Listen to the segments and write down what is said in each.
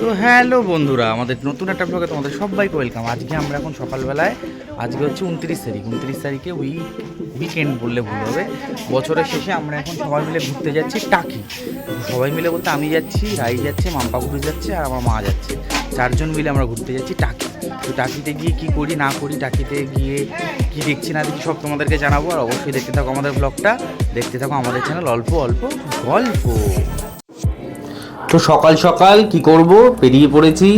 তো হ্যালো বন্ধুরা, আমাদের নতুন একটা ব্লগে তোমাদের সবাইকে ওয়েলকাম আজকে আমরা এখন সকালবেলায়, আজকে হচ্ছে উনত্রিশ তারিখ, উনত্রিশ তারিখে উইক উইকেন্ড বললে ভুল হবে। বছরের শেষে আমরা এখন সবাই মিলে ঘুরতে যাচ্ছি টাকি। সবাই মিলে বলতে আমি যাচ্ছি, রাই যাচ্ছে মাম্পাগুড়ি যাচ্ছে আর আমার মা যাচ্ছে। চারজন মিলে আমরা ঘুরতে যাচ্ছি টাকি। তো টাকিতে গিয়ে কি করি, না করি, টাকিতে গিয়ে কি দেখছি না দেখি সব তোমাদেরকে জানাব। আর অবশ্যই দেখতে থাকো আমাদের ব্লগটা দেখতে থাকো আমাদের চ্যানেল অল্প অল্প, গল্প। তো সকাল সকাল কি করব? বেরিয়ে পড়েছি।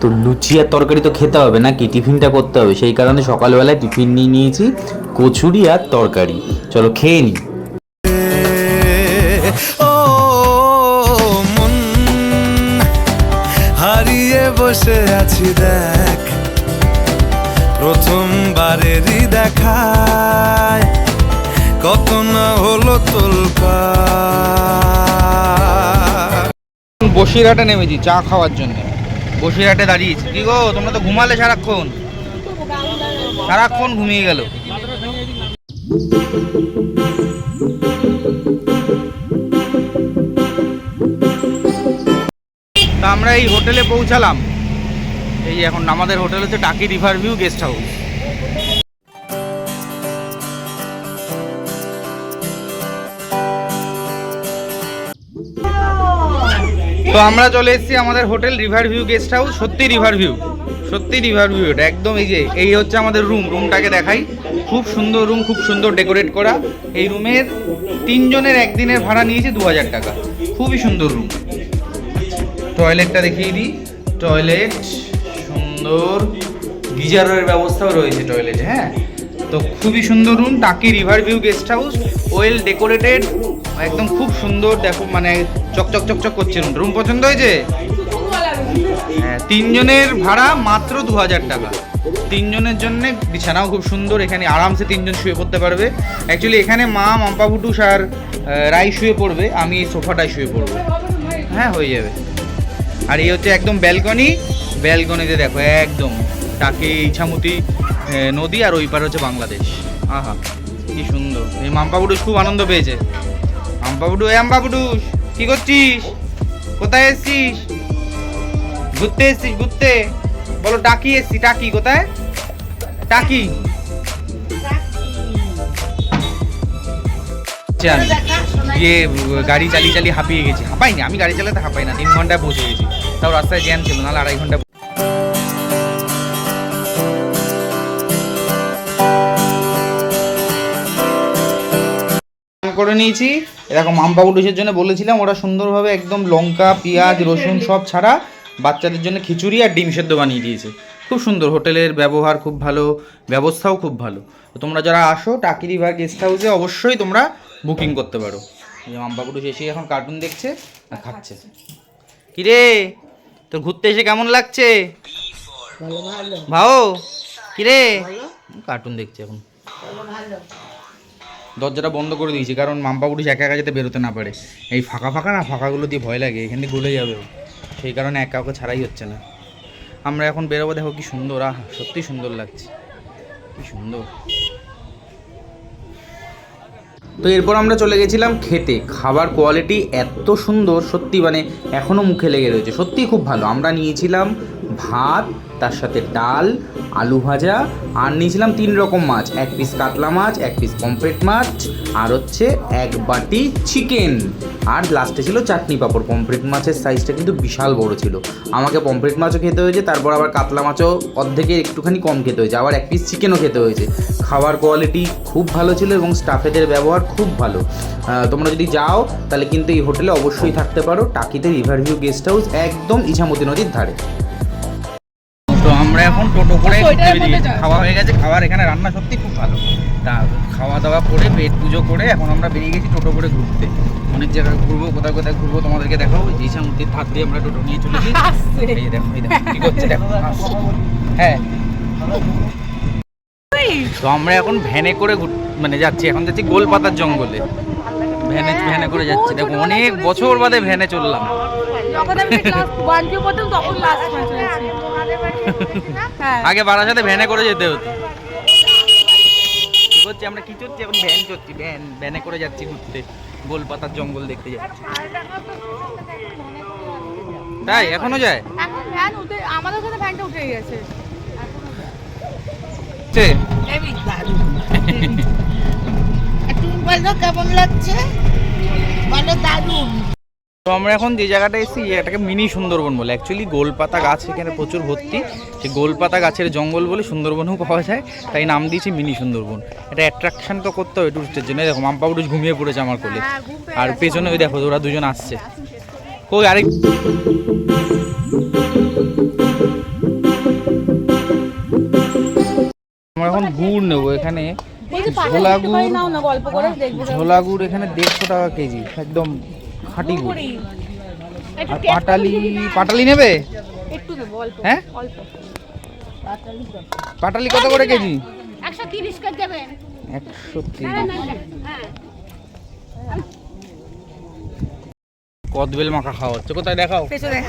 তো লুচি আর তরকারি তো খেতে হবে নাকি? টিফিনটা করতে হবে। সেই কারণে সকালবেলায় টিফিন নিয়ে নিয়েছি, কচুরি আর তরকারি। চলো খেয়ে নিই। হারিয়ে বসে আছি দেখ। প্রথমবারেরই দেখায় কত না হলো তোলপা বসিরহাটে নেমেছি, চা খাওয়ার জন্য। বসিরহাটে দাঁড়িয়েছি। কি গো, তোমরা তো ঘুমালে সারাক্ষণ। সারাক্ষণ ঘুমিয়ে গেল। তা আমরা এই হোটেলে পৌঁছালাম। এই এখন আমাদের হোটেল হচ্ছে Taki river view guest house. তো আমরা চলে এসেছি আমাদের hotel river view guest house, সত্যি রিভার ভিউ, সত্যি রিভার ভিউ এটা, একদম এই যে, এই হচ্ছে আমাদের রুম, রুমটাকে দেখাই, খুব সুন্দর রুম, খুব সুন্দর ডেকোরেট করা, এই রুমের তিনজনের একদিনের ভাড়া নিয়েছে দু হাজার টাকা, খুবই সুন্দর রুম। টয়লেটটা দেখিয়ে দিই, টয়লেট, সুন্দর গিজারের ব্যবস্থাও রয়েছে টয়লেটে হ্যাঁ? তো খুবই সুন্দর room Taki river view guest house well decorated একদম খুব সুন্দর দেখো মানে চকচক চকচক করছে রুম রুম পছন্দ হয়েছে? হ্যাঁ তিনজনের ভাড়া মাত্র দু হাজার টাকা। তিনজনের জন্য বিছানাও খুব সুন্দর এখানে আরামসে তিনজন শুয়ে পড়তে পারবে। অ্যাকচুয়ালি এখানে মা মাম্পা ভুটুস আর রাই শুয়ে পড়বে আমি সোফাটায় শুয়ে পড়ব। হ্যাঁ হয়ে যাবে। আর এই হচ্ছে একদম ব্যালকনি ব্যালকনিতে দেখো একদম টাকে ইছামতি আহ, নদী আর ওই পার হচ্ছে বাংলাদেশ। আহা, কি সুন্দর। এই মাম্পা বুডুস খুব আনন্দ পেয়েছে। মাম্পা বুডু এ আম্পা বুডুস কি করছিস? কোথায় এসছিস? ঘুরতে এসছিস, ঘুরতে? বলো, টাকি এসছি, টাকি, কোথায়? টাকি। আমি গিয়ে গাড়ি চালিয়ে চালিয়ে হাঁপিয়ে গেছি। হাঁপাইনি, আমি গাড়ি চালাতে হাঁপাই না, তিন ঘন্টায় পৌঁছে গেছি। তাও রাস্তায় জ্যাম ছিল, নাহলে আড়াই ঘণ্টা করে নিয়েছি। এরকম মাম্পা উডুসের জন্য বলেছিলাম ওরা সুন্দরভাবে একদম লঙ্কা পেঁয়াজ রসুন সব ছাড়া বাচ্চাদের জন্য খিচুড়ি আর ডিম সেদ্ধ বানিয়ে দিয়েছে। খুব সুন্দর হোটেলের ব্যবহার খুব ভালো ব্যবস্থাও খুব ভালো। তোমরা যারা আসো টাকি রিভার গেস্ট হাউসে অবশ্যই তোমরা বুকিং করতে পারো। এই এসে এখন কার্টুন দেখছে আর খাচ্ছে। কিরে তোর ঘুরতে এসে কেমন লাগছে? ভাও কিরে? কার্টুন দেখছে এখন। দরজাটা বন্ধ করে দিয়েছি, কারণ মাম্পা একা একা যাতে বেরোতে না পারে। এই ফাঁকা ফাঁকা না, ফাঁকাগুলো দিয়ে ভয় লাগে, এখান গলে যাবে সেই কারণে একা ওকে ছাড়াই হচ্ছে না। আমরা এখন বেরোবো, দেখো কি সুন্দর, আহ সত্যি সুন্দর লাগছে। কি সুন্দর। তো এরপর আমরা চলে গেছিলাম খেতে। খাবার কোয়ালিটি এত সুন্দর, সত্যি মানে এখনও মুখে লেগে রয়েছে। সত্যিই খুব ভালো। আমরা নিয়েছিলাম ভাত তার সাথে ডাল, আলু ভাজা, আর নিয়েছিলাম তিন রকম মাছ। এক পিস কাতলা মাছ, এক পিস পমফ্রেট মাছ, আর হচ্ছে এক বাটি চিকেন আর লাস্টে ছিল চাটনি পাঁপড়। পমফ্রেট মাছের সাইজটা কিন্তু বিশাল বড় ছিল। আমাকে পমফ্রেট মাছও খেতে হয়েছে, তারপর আবার কাতলা মাছও অর্ধেকের একটুখানি কম খেতে হয়েছে। আবার এক পিস চিকেনও খেতে হয়েছে। খাবার কোয়ালিটি খুব ভালো ছিল এবং স্টাফেদের ব্যবহার খুব ভালো। তোমরা যদি যাও, তাহলে কিন্তু এই হোটেলে অবশ্যই থাকতে পারো। টাকিতে রিভারভিউ গেস্ট হাউস একদম ইছামতি নদীর ধারে। আমরা এখন টোটো করে বেরিয়েছি খাওয়া হয়ে গেছে খাওয়ার এখানে রান্না সত্যি খুব ভালো। তা খাওয়া দাওয়া করে পেট পুজো করে এখন আমরা বেরিয়ে গেছি টোটো করে ঘুরতে। অনেক জায়গায় ঘুরবো কোথায় কোথায় ঘুরবো তোমাদেরকে দেখাবো। যে ইছামতির ধার দিয়ে আমরা টোটো নিয়ে চলেছি। এই দেখো এই দেখো কি করছে দেখো হ্যাঁ। তো আমরা এখন ভ্যানে করে মানে যাচ্ছি এখন যাচ্ছি গোলপাতার জঙ্গলে। ভ্যানে ভ্যানে করে যাচ্ছি। দেখো অনেক বছর বাদে ভ্যানে চললাম। যখন আমি ক্লাস ওয়ান টু পড়তাম তখন লাস্ট হ্যাঁ আগে বারার সাথে ভ্যানে করে যেতে হতো। কি করছি আমরা? কি করছি এখন ভ্যান করছি ভ্যান ভ্যানে করে যাচ্ছি ঘুরতে। গোলপাতার জঙ্গল দেখতে যাচ্ছি। তাই? এখনও যায়? এখন ভ্যান উঠে আমাদের ওখানে ভ্যানটা উঠে গেছে। তুমি বলো কেমন লাগছে? বলো দারুণ। আমরা এখন যে জায়গাটা এসেছি এটাকে মিনি সুন্দরবন বলে। অ্যাকচুয়ালি গোলপাতা গাছ এখানে প্রচুর ভর্তি। সেই গোলপাতা গাছের জঙ্গল বলে সুন্দরবনেও পাওয়া যায় তাই নাম দিয়েছি মিনি সুন্দরবন। এটা অ্যাট্রাকশন তো করতে হবে টুরিস্টের জন্য। দেখো মাম্পা পুরুষ ঘুমিয়ে পড়েছে আমার কোলে। হ্যাঁ, আর পেছনে ওই দেখো ওরা দুজন আসছে। কই আরেক আমরা এখন গুড় নেব এখানে। ঝোলা গুড় ঝোলা গুড় এখানে দেড়শো টাকা কেজি একদম খাঁটি গুড়। আর পাটালি পাটালি নেবে? একটু দেবো অল্প। হ্যাঁ? অল্প। পাটালি কত করে কেজি? একশো তিরিশ করে দেবেন একশো তিরিশ। কদবেল মাখা খাওয়া হচ্ছে। কোথায় দেখাও? পেছনে।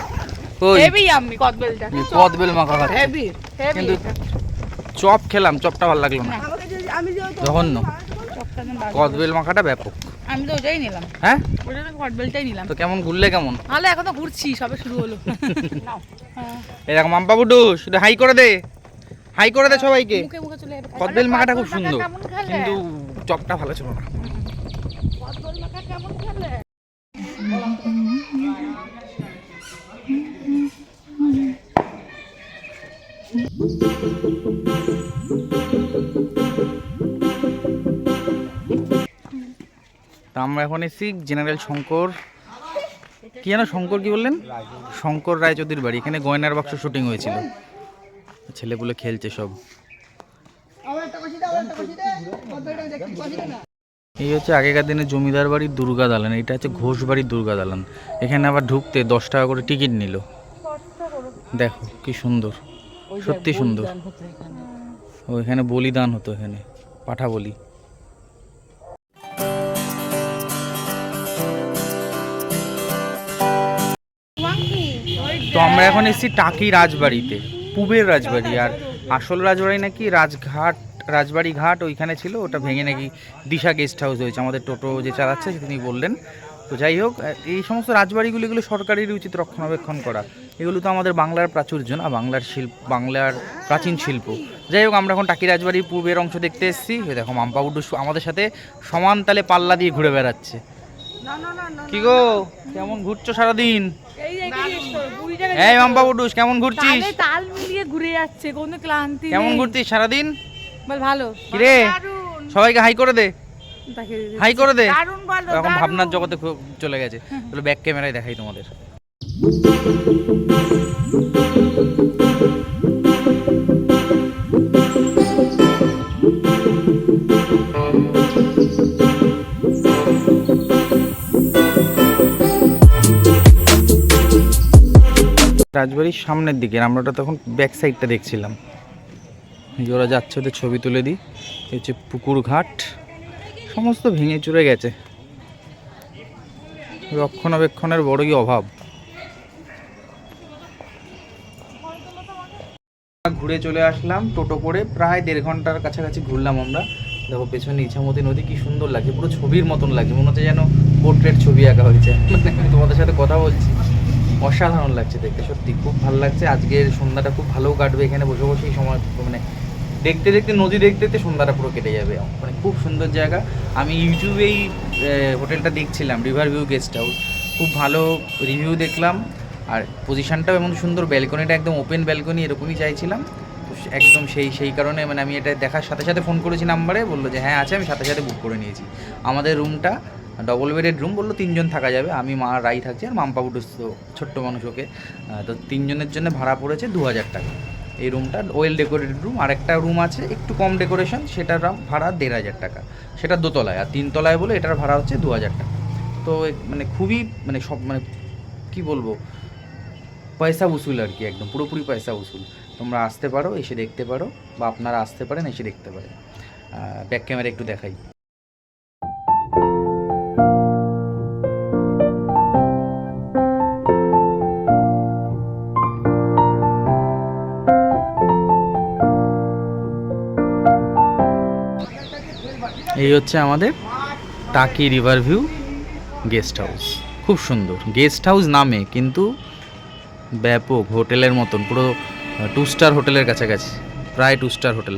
হেভি আমি কদবেলটা। কদবেল মাখা খাচ্ছে। Heavy heavy. কিন্তু চপ খেলাম চপটা ভালো লাগল না। জঘন্য। চপটা না বাদ। কদবেল মাখাটা ব্যাপক। আমি তো ওটাই নিলাম। হ্যাঁ? ওটা তো কদবেলটাই নিলাম। তো কেমন ঘুরলে কেমন? তাহলে এখন তো ঘুরছি সবে শুরু হলো। হ্যাঁ। এরকম মাম্পা বুডু শুধু হাই করে দে। হাই করে দে সবাইকে। মুখে মুখে কদবেল মাখাটা খুব সুন্দর। কিন্তু চপটা ভালো ছিল না। কদবেল মাখা কেমন খেলে? তা আমরা এখন এসেছি জেনারেল শঙ্কর। কি যেন শঙ্কর কি বললেন? শঙ্কর রায়চৌধুরীর বাড়ি, এখানে গয়নার বাক্স শুটিং হয়েছিল। ছেলেগুলো খেলছে সব। এই হচ্ছে আগেকার দিনে জমিদার বাড়ির দুর্গা দালান এটা হচ্ছে ঘোষ বাড়ির দুর্গা দালান। এখানে আবার ঢুকতে দশ টাকা করে টিকিট নিল। দেখো কি সুন্দর, সত্যি সুন্দর। ও, এখানে বলিদান হতো এখানে, পাঠা বলি। তো আমরা এখন এসেছি টাকি রাজবাড়িতে, পুবের রাজবাড়ি, আর আসল রাজবাড়ি নাকি রাজঘাট রাজবাড়ি ঘাট ওইখানে ছিল, ওটা ভেঙে নাকি দিশা গেস্ট হাউস হয়েছে, আমাদের টোটো যে চালাচ্ছে তিনি বললেন। তো যাই হোক এই সমস্ত রাজবাড়িগুলো এগুলো সরকারেরই উচিত রক্ষণাবেক্ষণ করা। এগুলো তো আমাদের বাংলার প্রাচুর্য না, বাংলার শিল্প, বাংলার প্রাচীন শিল্প। যাই হোক, আমরা এখন টাকি রাজবাড়ির পূবের অংশ দেখতে এসেছি। দেখো, মাম্পা উড্ডু আমাদের সাথে সমান তালে পাল্লা দিয়ে ঘুরে বেড়াচ্ছে। কি গো? কেমন ঘুরছো সারাদিন? এই। মাম্পা উড্ডুস কেমন ঘুরছিস? তাল মিলিয়ে ঘুরে যাচ্ছে কোনো ক্লান্তি কেমন ঘুরছিস সারাদিন? বল ভালো। কিরে? সবাইকে হাই করে দে। হাই করে দে। এখন ভাবনার জগতে খুব চলে গেছে। তাহলে ব্যাক ক্যামেরায় দেখাই তোমাদের। রাজবাড়ির সামনের দিকে আমরা ওটা তখন ব্যাক সাইডটা দেখছিলাম। ওরা যাচ্ছে, ওদের ছবি তুলে দিই। হচ্ছে পুকুর ঘাট। সমস্ত ভেঙে চুরে গেছে। রক্ষণাবেক্ষণের বড়ই অভাব। ঘুরে চলে আসলাম টোটো করে, প্রায় দেড় ঘণ্টার কাছাকাছি ঘুরলাম আমরা। দেখো, পেছনে ইছামতি নদী, কি সুন্দর লাগে, পুরো ছবির মতন লাগে, মনে হচ্ছে যেন পোর্ট্রেট ছবি আঁকা হয়েছে। তোমাদের সাথে কথা বলছি। অসাধারণ লাগছে দেখতে, সত্যি খুব ভালো লাগছে। আজকের সন্ধ্যাটা খুব ভালো কাটবে, এখানে বসে বসেই সময় মানে দেখতে দেখতে, নদী দেখতে দেখতে সন্ধ্যাটা পুরো কেটে যাবে। মানে খুব সুন্দর জায়গা। আমি ইউটিউবেই হোটেলটা দেখছিলাম রিভার ভিউ গেস্ট হাউস খুব ভালো রিভিউ দেখলাম। আর পজিশনটাও এমন সুন্দর ব্যালকনিটা একদম ওপেন ব্যালকনি এরকমই চাইছিলাম। তো একদম সেই সেই কারণে মানে আমি এটা দেখার সাথে সাথে ফোন করেছি নাম্বারে বলল যে হ্যাঁ আছে, আমি সাথে সাথে বুক করে নিয়েছি। আমাদের রুমটা ডবল বেডেড রুম বলল তিনজন থাকা যাবে, আমি, মা, রাই থাকছি আর মাম্পা বুটুস ছোট্ট মানুষ ওকে। তো তিনজনের জন্য ভাড়া পড়েছে দু হাজার টাকা। এই রুমটা ওয়েল ডেকোরেটেড রুম আর একটা রুম আছে একটু কম ডেকোরেশন সেটার ভাড়া দেড় হাজার টাকা। সেটা দোতলায়, আর তিনতলায় বলে এটার ভাড়া হচ্ছে দু হাজার টাকা। তো মানে খুবই মানে সব মানে কী বলব, পয়সা উসুল আর কি একদম, পুরোপুরি পয়সা উসুল। তোমরা আসতে পারো, এসে দেখতে পারো, বা আপনারা আসতে পারেন, এসে দেখতে পারেন। ব্যাক ক্যামেরা একটু দেখাই। এই হচ্ছে আমাদের Taki river view guest house. খুব সুন্দর। গেস্ট হাউস নামে, কিন্তু ব্যাপক হোটেলের মতন, পুরো টু স্টার হোটেলের কাছাকাছি, প্রায় টু স্টার হোটেল।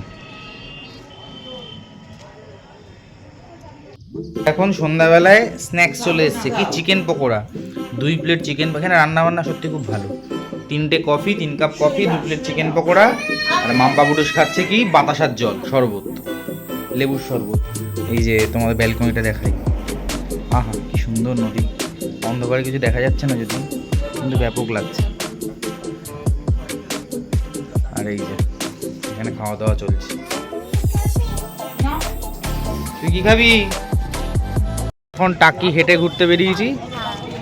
এখন সন্ধ্যাবেলায় স্ন্যাক্স চলে এসছে। কি চিকেন পকোড়া? দুই প্লেট চিকেন এখানে রান্না বান্না সত্যি খুব ভালো। তিনটে কফি তিন কাপ কফি দু প্লেট চিকেন পকোড়া। আর মাম্পা বুটুস খাচ্ছে কি? বাতাসার জল, শরবত। লেবুর শরবত। এই যে তোমাদের ব্যালকনিটা দেখাই। আহা, কি সুন্দর নদী। অন্ধকারে কিছু দেখা যাচ্ছে না যদি কিন্তু ব্যাপক লাগছে। আর এই যে, এখানে খাওয়া দাওয়া চলছে। তুই কি খাবি? এখন টাকি হেঁটে ঘুরতে বেরিয়েছি।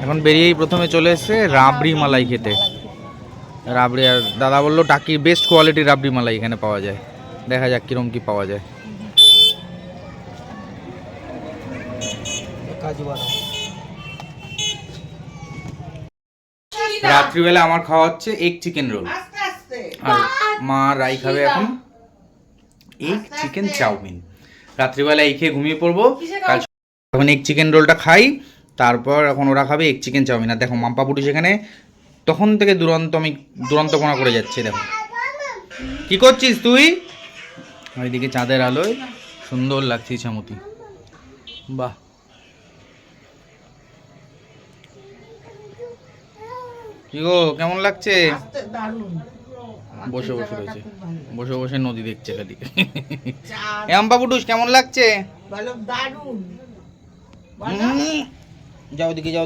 এখন বেরিয়েই প্রথমে চলে এসছে রাবড়ি মালাই খেতে। রাবড়ি আর দাদা বলল টাকির বেস্ট কোয়ালিটির রাবড়ি মালাই এখানে পাওয়া যায়। দেখা যাক কিরম কি পাওয়া যায়। রাত্রিবেলা আমার খাওয়া হচ্ছে এগ চিকেন রোল আর মা রাই খাবে এখন এগ চিকেন চাউমিন। রাত্রিবেলা এই খেয়ে ঘুমিয়ে পড়ব। কাল এখন এগ চিকেন রোলটা খাই তারপর এখন ওরা খাবে এগ চিকেন চাউমিন। আর দেখো মাম্পা পুটি সেখানে তখন থেকে দুরন্ত আমি দুরন্তপনা করে যাচ্ছে দেখো। কি করছিস তুই? ওইদিকে চাঁদের আলোয় সুন্দর লাগছে ইছামতি বাহ। কি গো কেমন লাগছে? বসে বসে রয়েছে। বসে বসে নদী দেখছে খালি এ আম্পা পুটুস কেমন লাগছে? যাও দিকে যাও।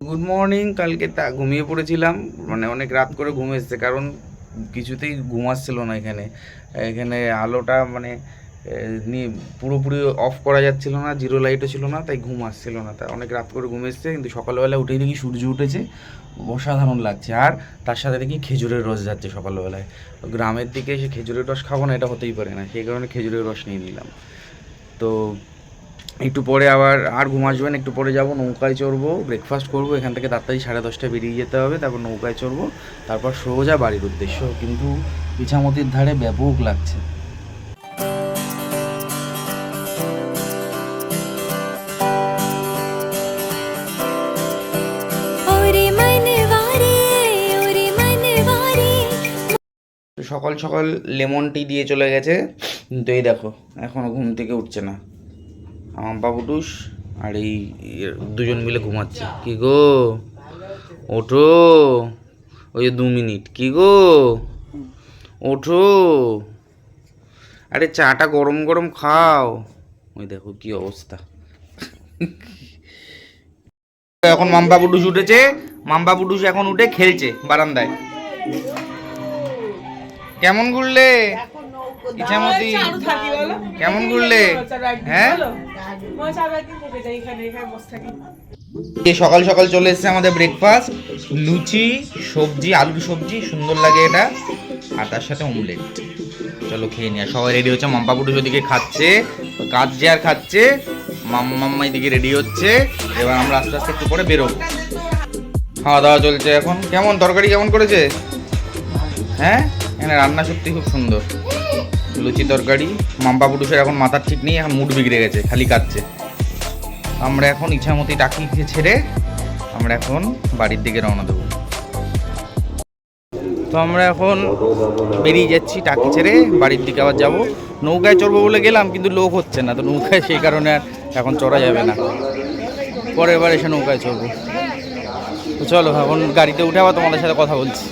গুড মর্নিং কালকে তা ঘুমিয়ে পড়েছিলাম। মানে অনেক রাত করে ঘুম এসছে কারণ কিছুতেই ঘুম আসছিল না এখানে। এখানে আলোটা মানে নিয়ে পুরোপুরি অফ করা যাচ্ছিল না জিরো লাইটও ছিল না, তাই ঘুম আসছিল না। তাই অনেক রাত করে ঘুম এসছে, কিন্তু সকালবেলা উঠেই দেখি সূর্য উঠেছে। অসাধারণ লাগছে। আর তার সাথে দেখি খেজুরের রস যাচ্ছে সকালবেলায়। গ্রামের দিকে এসে খেজুরের রস খাব না, এটা হতেই পারে না। সেই কারণে খেজুরের রস নিয়ে নিলাম। তো একটু পরে আবার আর ঘুম আসবেন একটু পরে যাব নৌকায় চড়বো ব্রেকফাস্ট করব এখান থেকে তাড়াতাড়ি সাড়ে দশটায় বেরিয়ে যেতে হবে তারপর নৌকায় চড়বো তারপর সোজা বাড়ির উদ্দেশ্য কিন্তু ইছামতির ধারে ব্যাপক লাগছে। সকাল সকাল লেমন টি দিয়ে চলে গেছে কিন্তু এই দেখো এখনও ঘুম থেকে উঠছে না। আমার বাবুটুস আর এই দুজন মিলে ঘুমাচ্ছে। কি গো? ওঠো। ওই দু মিনিট। কি গো? ওঠো। আরে চাটা গরম গরম খাও। ওই দেখো কি অবস্থা। এখন মাম্পা পুটুস উঠেছে। মাম্পা পুটুস এখন উঠে খেলছে বারান্দায়। কেমন ঘুরলে? ইচ্ছামতি কেমন ঘুরলে? হ্যাঁ? এই সকাল সকাল চলে এসেছে আমাদের ব্রেকফাস্ট লুচি সবজি আলুর সবজি সুন্দর লাগে এটা। আর তার সাথে অমলেট চলো খেয়ে নিয়ে সবাই রেডি হচ্ছে মাম্পা পুটুস ওদিকে খাচ্ছে। কাজ যে আর খাচ্ছে। মাম্মা মাম্মা এদিকে রেডি হচ্ছে। এবার আমরা আস্তে আস্তে একটু পরে বেরোবো। খাওয়া দাওয়া চলছে এখন। কেমন? তরকারি কেমন করেছে? হ্যাঁ? এখানে রান্না সত্যি খুব সুন্দর। লুচি তরকারি, মাম্পা পুটুসের এখন মাথার ঠিক নেই, এখন মুড বিগড়ে গেছে, খালি কাঁদছে। আমরা এখন ইচ্ছামতি টাকিকে ছেড়ে আমরা এখন বাড়ির দিকে রওনা দেবো। তো আমরা এখন বেরিয়ে যাচ্ছি টাকি ছেড়ে, বাড়ির দিকে আবার যাব। নৌকায় চড়বো বলে গেলাম, কিন্তু লোক হচ্ছে না, তো নৌকায় সেই কারণে আর এখন চড়া যাবে না। পরের বার এসে নৌকায় চড়বো। তো চলো, এখন গাড়িতে উঠে আবার তোমাদের সাথে কথা বলছি।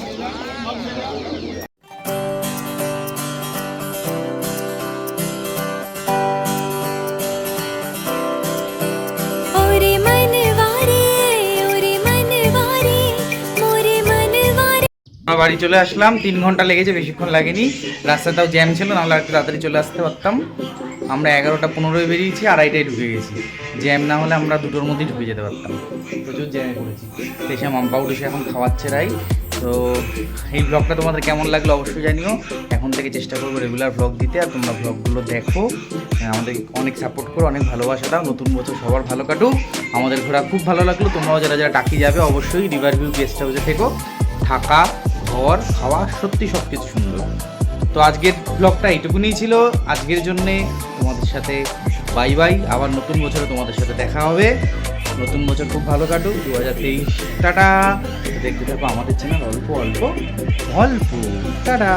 আমরা বাড়ি চলে আসলাম। তিন ঘণ্টা লেগেছে, বেশিক্ষণ লাগেনি। রাস্তাটাও জ্যাম ছিল, নাহলে একটু তাড়াতাড়ি চলে আসতে পারতাম। আমরা এগারোটা পনেরোয় বেরিয়েছি, আড়াইটায় ঢুকে গেছি। জ্যাম না হলে আমরা দুটোর মধ্যেই ঢুকে যেতে পারতাম। প্রচুর জ্যামে পড়েছি। দেশে মাম্পা উঠেছে এখন খাওয়াচ্ছে রাই। তো এই ব্লগটা তোমাদের কেমন লাগল অবশ্যই জানিও। এখন থেকে চেষ্টা করব রেগুলার ব্লগ দিতে, আর তোমরা ব্লগগুলো দেখো। আমাদের অনেক সাপোর্ট করো, অনেক ভালোবাসা দাও। নতুন বছর সবার ভালো কাটুক। আমাদের ঘোরা খুব ভালো লাগল। তোমরাও যারা যারা টাকি যাবে, অবশ্যই রিভার ভিউ গেস্ট হাউসে থেকো। থাকা ঘর, খাওয়া সত্যি সব কিছু সুন্দর। তো আজকের ব্লগটা এইটুকুনি ছিল। আজকের জন্যে তোমাদের সাথে বাই বাই আবার নতুন বছরে তোমাদের সাথে দেখা হবে। নতুন বছর খুব ভালো কাটুক। দু হাজার তেইশ। টাটা। দেখতে থাকো আমাদের চ্যানেল অল্প অল্প। অল্প। টাটা।